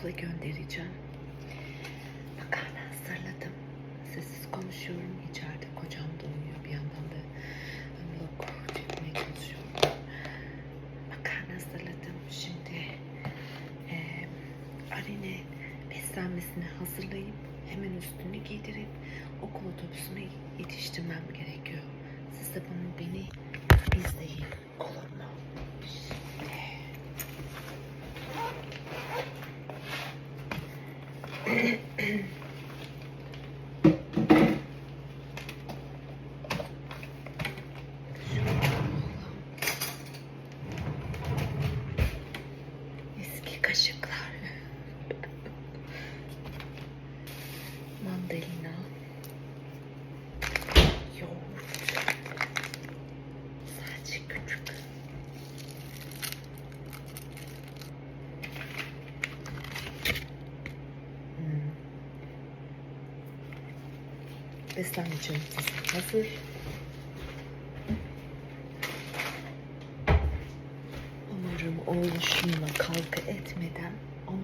okula göndereceğim. Makarna hazırladım. Sessiz konuşuyorum. İçeride kocam da uyuyor. Bir yandan da vlog çekmeye çalışıyorum. Makarna hazırladım. Şimdi eee Arin'e beslenmesini hazırlayıp hemen üstünü giydirip okul otobüsüne yetiştirmem gerekiyor. Siz de bunu beni izleyin. Olur mu? Mm-hmm. Beslenmeyeceğim hazır. Umarım oğluşumla kavga etmeden onu.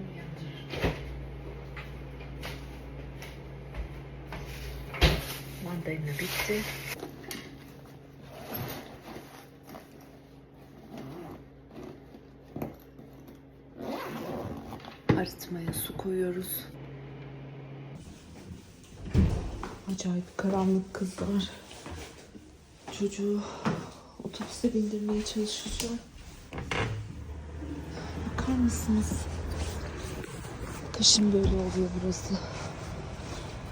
Mandalina bitti. Arıtmaya su koyuyoruz. Acayip karanlık kızlar. Çocuğu otobüse bindirmeye çalışacağım. Bakar mısınız? Kışın böyle oluyor burası.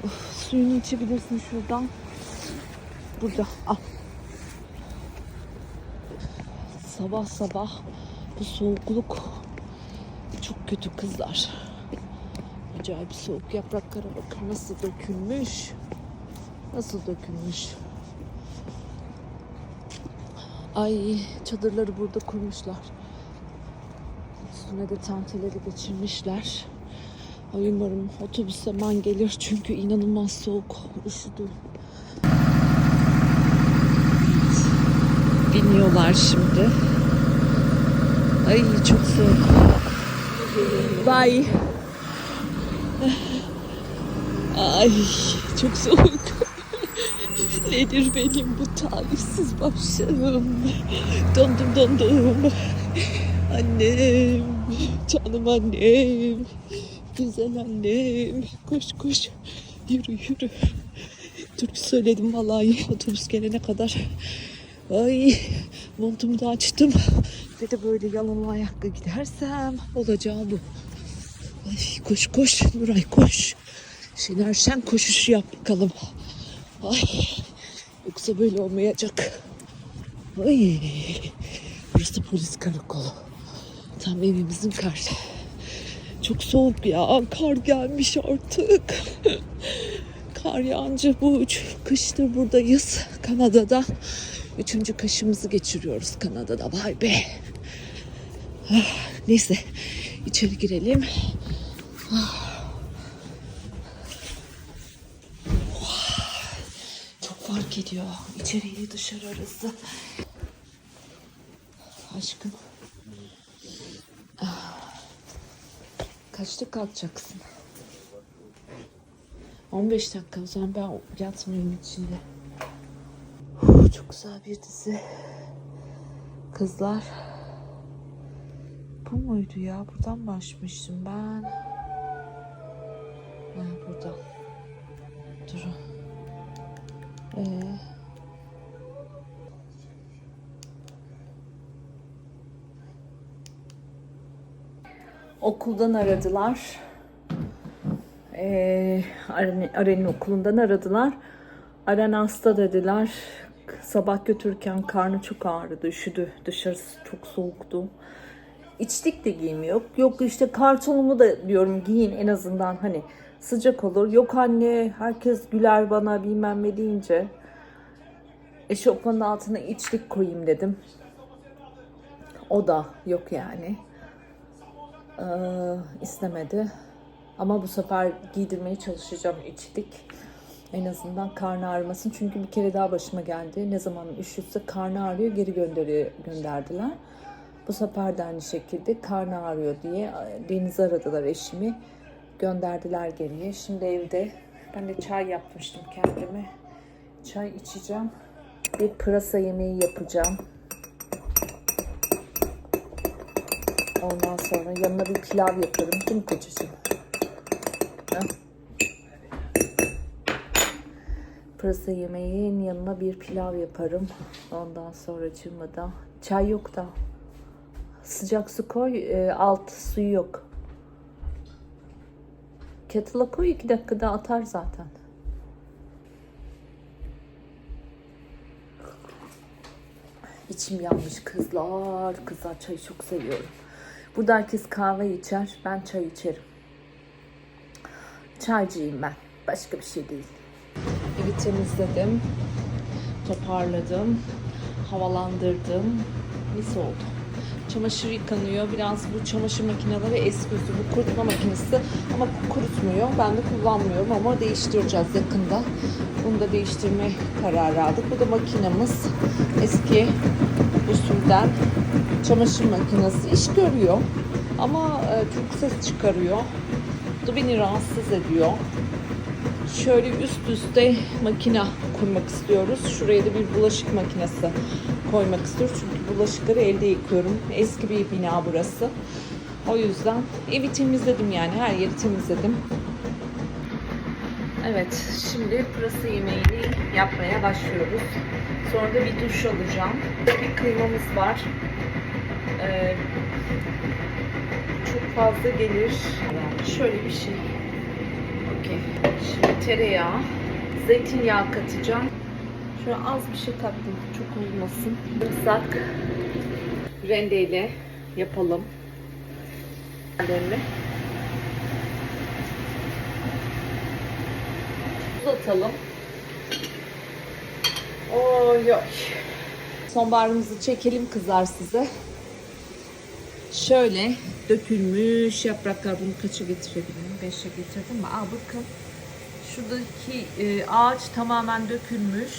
Of, suyunu içebilirsin şuradan. Burada al. Sabah sabah bu soğukluk çok kötü kızlar. Acayip soğuk yapraklara bakın nasıl dökülmüş. Nasıl dökülmüş. Ay çadırları burada kurmuşlar. Üstüne de tenteleri geçirmişler. Ay umarım otobüs hemen gelir çünkü inanılmaz soğuk. Üşüdüm. Biniyorlar şimdi. Ay çok soğuk. Bye. Ay çok soğuk. Nedir benim bu talihsiz başım? Dondum dondum. Annem, canım annem, güzel annem. Koş koş, yürü yürü. Türkü söyledim vallahi otobüs gelene kadar. Ay montumu da açtım. Ve de böyle yalın ayakla gidersem olacağı bu. Ay koş koş Nuray koş. Şener Şen koşuşu yap bakalım. Ay yoksa böyle olmayacak. Ay burası polis karakolu. Tam evimizin karşı. Çok soğuk ya. Kar gelmiş artık. Kar yağınca bu üç kıştır buradayız Kanada'da. Üçüncü kışımızı geçiriyoruz Kanada'da. Vay be. Ah, neyse içeri girelim. Çok fark ediyor. İçeriği dışarı arası. Aşkım. Ah. Kaçta kalkacaksın? 15 dakika o zaman ben yatmayayım içinde. Çok güzel bir dizi. Kızlar. Bu muydu ya? Buradan mı açmıştım ben? Okuldan aradılar. Ee, Aren- Aren'in okulundan aradılar. Aren hasta dediler. Sabah götürürken karnı çok ağrıdı, üşüdü. Dışarısı çok soğuktu. İçlik de giyim yok. Yok işte kartonumu da diyorum giyin en azından hani sıcak olur. Yok anne herkes güler bana bilmem ne deyince. Eşofmanın altına içlik koyayım dedim. O da yok yani. Ee, istemedi. Ama bu sefer giydirmeye çalışacağım içlik. En azından karnı ağrımasın. Çünkü bir kere daha başıma geldi. Ne zaman üşütse karnı ağrıyor geri gönderiyor, gönderdiler. Bu sefer de aynı şekilde karnı ağrıyor diye Deniz aradılar eşimi. Gönderdiler geriye. Şimdi evde ben de çay yapmıştım kendime. Çay içeceğim. Bir pırasa yemeği yapacağım. Ondan sonra yanına bir pilav yaparım. Değil mi? Pırasa yemeğin yanına bir pilav yaparım. Ondan sonra da çay yok da. Sıcak su koy, e, alt suyu yok. Kettle'a koy iki dakikada atar zaten. İçim yanmış kızlar. Kızlar çayı çok seviyorum. Burada herkes kahve içer. Ben çay içerim. Çaycıyım ben. Başka bir şey değil. Evi temizledim. Toparladım. Havalandırdım. Mis oldu. Çamaşır yıkanıyor. Biraz bu çamaşır makineleri eski usul. Bu kurutma makinesi ama kurutmuyor. Ben de kullanmıyorum ama değiştireceğiz yakında. Bunu da değiştirme kararı aldık. Bu da makinamız. Eski usulden çamaşır makinesi iş görüyor. Ama e, çok ses çıkarıyor. Bu beni rahatsız ediyor. Şöyle üst üste makina kurmak istiyoruz. Şuraya da bir bulaşık makinesi koymak istiyoruz. Çünkü bulaşıkları elde yıkıyorum. Eski bir bina burası. O yüzden evi temizledim yani. Her yeri temizledim. Evet, şimdi pırasa yemeğini yapmaya başlıyoruz. Sonra da bir duş alacağım. Bir kıymamız var. Ee, çok fazla gelir. Şöyle bir şey. Okey. Şimdi tereyağı, zeytinyağı katacağım. Şöyle az bir şey kattım. Çok olmasın. Sarımsak rendeyle yapalım. Rendeyle. Tuz atalım. Oy oy. Sonbaharımızı çekelim kızar size. Şöyle dökülmüş yapraklar. Bunu kaça getirebilirim? Beşe getirdim mi? Aa bakın. Şuradaki e, ağaç tamamen dökülmüş.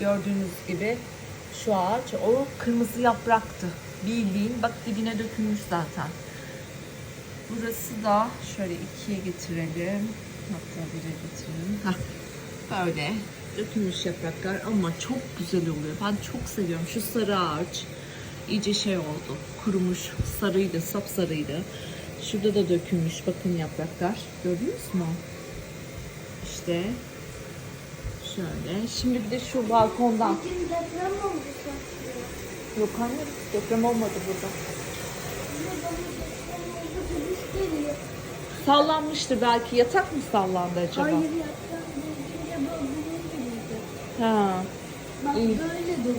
Gördüğünüz gibi şu ağaç o kırmızı yapraktı. Bildiğin bak dibine dökülmüş zaten. Burası da şöyle ikiye getirelim. Hatta bire getirelim. Böyle dökülmüş yapraklar ama çok güzel oluyor. Ben çok seviyorum. Şu sarı ağaç iyice şey oldu. Kurumuş, sarıydı, sapsarıydı. Şurada da dökülmüş bakın yapraklar. Gördünüz mü? İşte şöyle. Şimdi bir de şu balkondan. Deprem oldu. Yok anne deprem olmadı burada. Sallanmıştır belki. Yatak mı sallandı acaba? Hayır gibiydi. Ha. Bak İyi. böyle dur.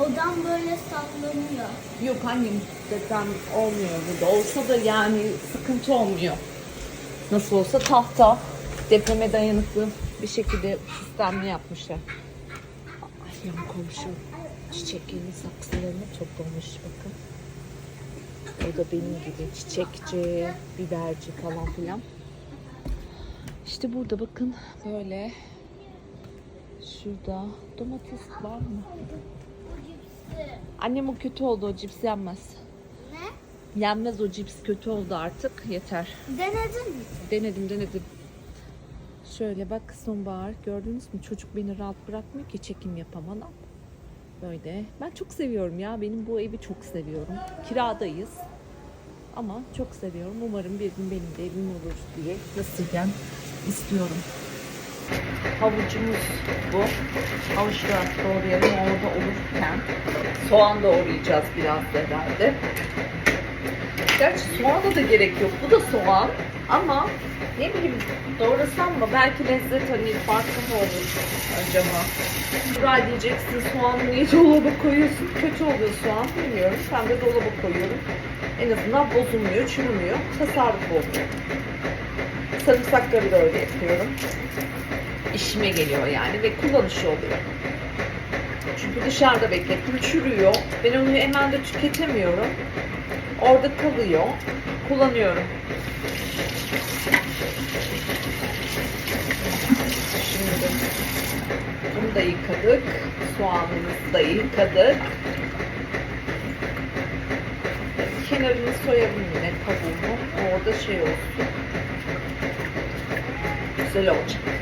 Odam böyle sallanıyor. Yok annem deprem olmuyor burada. Olsa da yani sıkıntı olmuyor. Nasıl olsa tahta depreme dayanıklı bir şekilde sistemli yapmışlar. Ay yan komşum çiçeklerini saksılarını toplamış bakın. O da benim gibi çiçekçi, biberci falan filan. İşte burada bakın böyle şurada domates var mı? Annem o kötü oldu o cips yenmez. Ne? Yenmez o cips kötü oldu artık yeter. Denedin mi? Denedim denedim. Şöyle bak sonbahar gördünüz mü çocuk beni rahat bırakmıyor ki çekim yapamadan. Böyle. Ben çok seviyorum ya. Benim bu evi çok seviyorum. Kiradayız. Ama çok seviyorum. Umarım bir gün benim de evim olur diye nasiben istiyorum. Havucumuz bu. Havuçlar doğrayalım orada olurken. Soğan doğrayacağız biraz da herhalde. Gerçi soğana da gerek yok. Bu da soğan ama ne bileyim doğrasam mı? Belki lezzet hani farklı mı olur acaba? Buray diyeceksin soğanı niye dolaba koyuyorsun? Kötü oluyor soğan bilmiyorum. Ben de dolaba koyuyorum. En azından bozulmuyor, çürümüyor. Tasarruf oluyor. Sarımsakları da öyle yapıyorum. İşime geliyor yani ve kullanışlı oluyor. Çünkü dışarıda beklettim çürüyor. Ben onu hemen de tüketemiyorum. Orada kalıyor. Kullanıyorum. Şimdi bunu da yıkadık. Soğanımızı da yıkadık. kenarını soyalım yine kabuğunu. Orada şey olsun. Güzel olacak.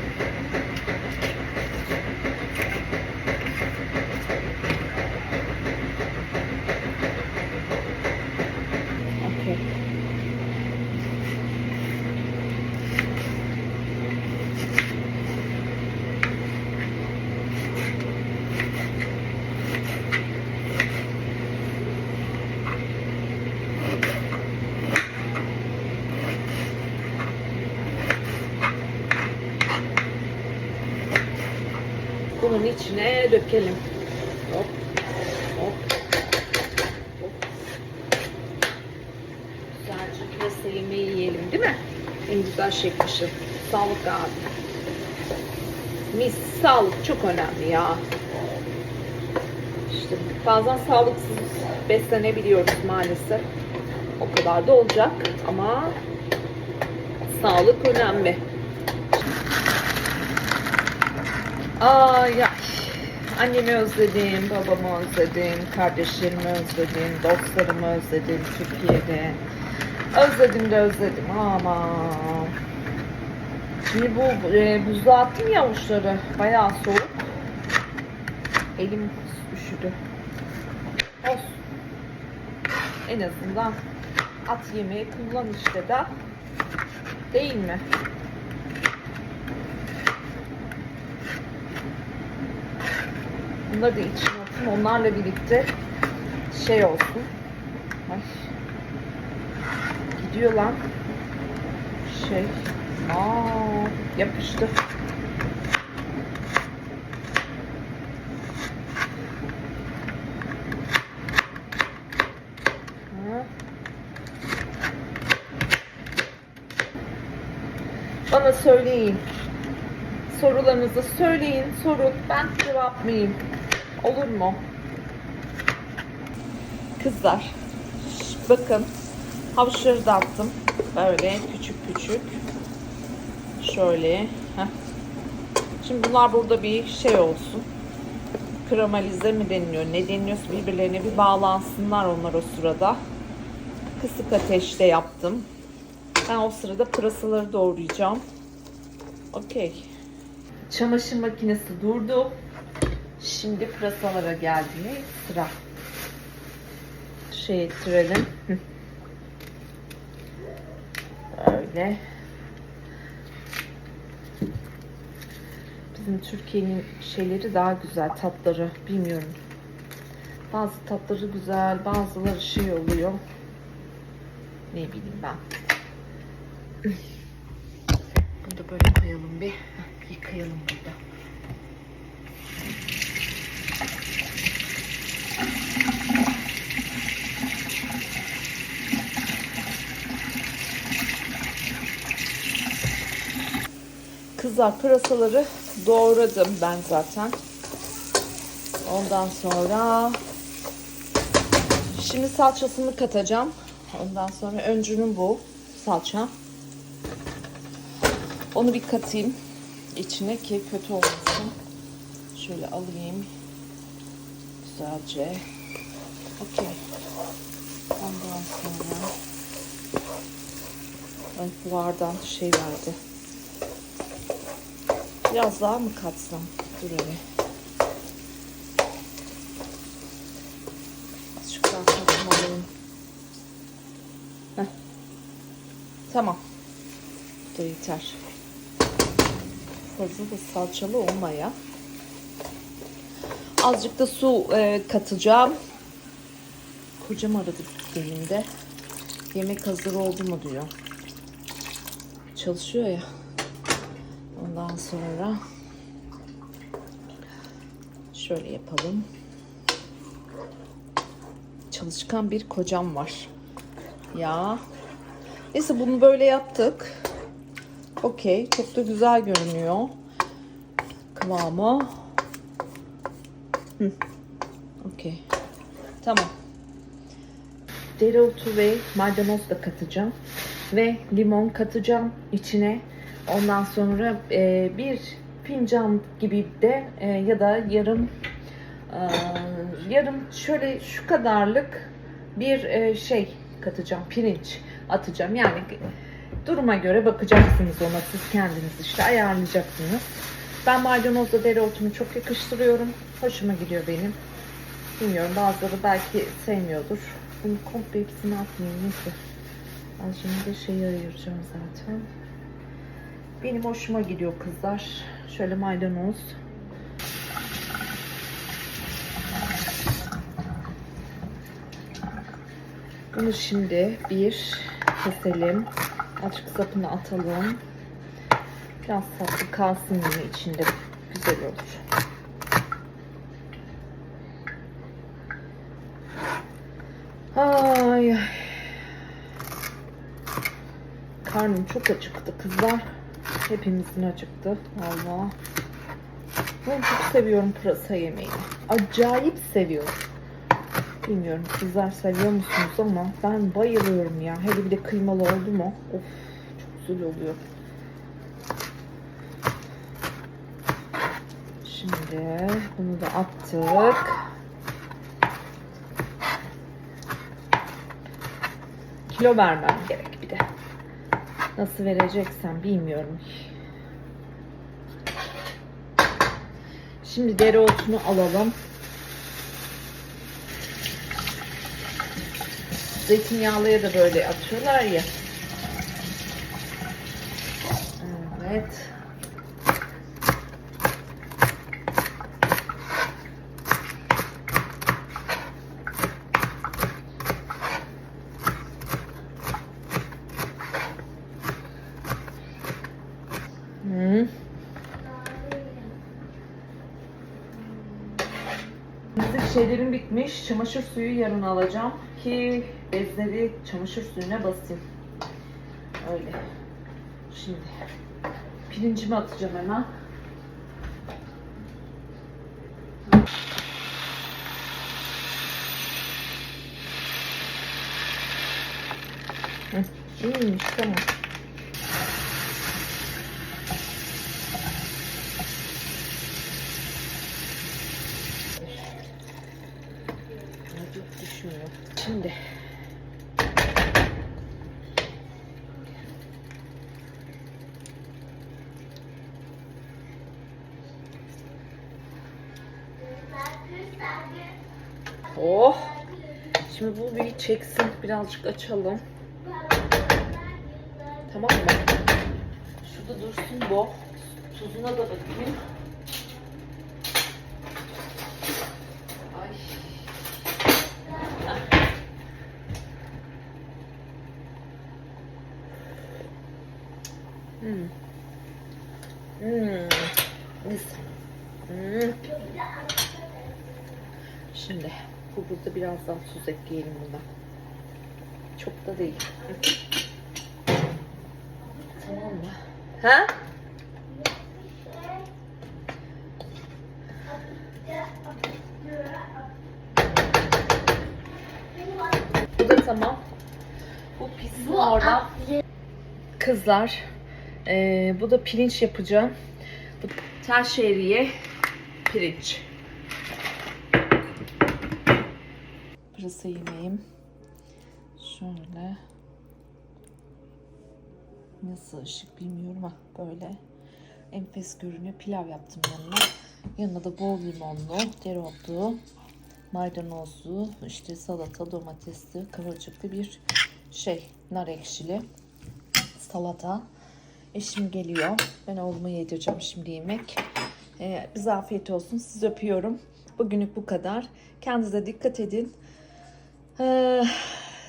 İçine dökelim. Hop. Hop. Hop. Güzelce pırasa yemeği yiyelim değil mi? En güzel şey kışın. Sağlık abi. Mis sağlık çok önemli ya. İşte bazen sağlıksız beslenebiliyoruz maalesef. O kadar da olacak ama sağlık önemli. Ay ay. Annemi özledim, babamı özledim, kardeşlerimi özledim, dostlarımı özledim Türkiye'de. Özledim de özledim ama. Şimdi bu e, buzluğa attım ya avuçları. Bayağı soğuk. Elim üşüdü. Olsun. En azından at yemeği kullan işte de. Değil mi? Bunları da içine atayım. Onlarla birlikte şey olsun. Ay. Gidiyor lan. Şey. Aa, yapıştı. Bana söyleyin. Sorularınızı söyleyin, sorun. Ben cevaplayayım. Olur mu? Kızlar, bakın. Havuçları da attım. Böyle küçük küçük. Şöyle. heh. Şimdi bunlar burada bir şey olsun. Kramalize mi deniliyor? Ne deniliyorsa birbirlerine bir bağlansınlar onlar o sırada. Kısık ateşte yaptım. Ben o sırada pırasaları doğrayacağım. Okey. Çamaşır makinesi durdu. Şimdi pırasalara geldi mi sıra. Şey. Hı. Böyle. Bizim Türkiye'nin şeyleri daha güzel tatları. Bilmiyorum. Bazı tatları güzel, bazıları şey oluyor. Ne bileyim ben. Bunu da böyle koyalım bir. Yıkayalım burada. Kızlar pırasaları doğradım ben zaten. Ondan sonra şimdi salçasını katacağım. Ondan sonra öncünün bu salça. Onu bir katayım içine ki kötü olmasın. Şöyle alayım. Güzelce. Okey. Ondan sonra Ay buhardan şey verdi. Biraz daha mı katsam? Dur hele. Azıcık daha katmalıyım. Heh. Tamam. Bu da yeter. Fazla da salçalı olmaya. Azıcık da su e, katacağım. Kocam aradı benim de. Yemek hazır oldu mu diyor. Çalışıyor ya. Ondan sonra şöyle yapalım. Çalışkan bir kocam var. Ya. Neyse bunu böyle yaptık. Okey. Çok da güzel görünüyor. Kıvamı. Okey. Tamam. Dereotu ve maydanoz da katacağım. Ve limon katacağım içine. Ondan sonra e, bir fincan gibi de e, ya da yarım e, yarım şöyle şu kadarlık bir e, şey katacağım. Pirinç atacağım. Yani duruma göre bakacaksınız ona. Siz kendiniz işte ayarlayacaksınız. Ben maydanozla dereotunu çok yakıştırıyorum. Hoşuma gidiyor benim. Bilmiyorum bazıları belki sevmiyordur. Bunu komple hepsini atmayayım neyse. Ben şimdi şeyi ayıracağım zaten. Benim hoşuma gidiyor kızlar. Şöyle maydanoz. Bunu şimdi bir keselim. Azıcık sapını atalım. Biraz saplı kalsın yine içinde. Güzel olur. Ay ay. Karnım çok acıktı kızlar. Hepimizin acıktı. Valla. Ben çok seviyorum pırasa yemeğini. Acayip seviyorum. Bilmiyorum sizler seviyor musunuz ama ben bayılıyorum ya. Hele bir de kıymalı oldu mu? Of çok güzel oluyor. Şimdi bunu da attık. Kilo vermem gerek bir de. Nasıl vereceksem bilmiyorum. Şimdi dereotunu alalım. Zeytinyağlıya da böyle atıyorlar ya. Evet. Hı. Bizim şeylerim bitmiş. Çamaşır suyu yarın alacağım ki bezleri çamaşır suyuna basayım. Öyle. Şimdi pirincimi atacağım hemen. Hı, iyiymiş tamam. Çok düşmüyor. Şimdi Oh. Şimdi bu bir çeksin. Birazcık açalım. Tamam mı? Şurada dursun bu. Tuzuna da bakayım. Ay. Hmm. Hmm. Hmm. Şimdi bu burada biraz daha tuz ekleyelim buna. Çok da değil. Tamam mı? Ha? Bu da tamam. Bu pişsin orada. Kızlar, eee, bu da pirinç yapacağım. Bu tel şehriye pirinç. Pırasa yemeğim. Şöyle. Nasıl ışık bilmiyorum ama böyle enfes görünüyor. Pilav yaptım yanına. Yanına da bol limonlu, dereotlu, maydanozlu, işte salata, domatesli, kıvırcıklı bir şey, nar ekşili salata. Eşim geliyor. Ben oğluma yedireceğim şimdi yemek. Ee, bize afiyet olsun. Sizi öpüyorum. Bugünlük bu kadar. Kendinize dikkat edin. Ee,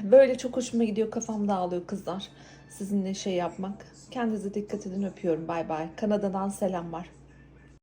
böyle çok hoşuma gidiyor. Kafam dağılıyor kızlar. Sizinle şey yapmak. Kendinize dikkat edin. Öpüyorum. Bay bay. Kanada'dan selamlar.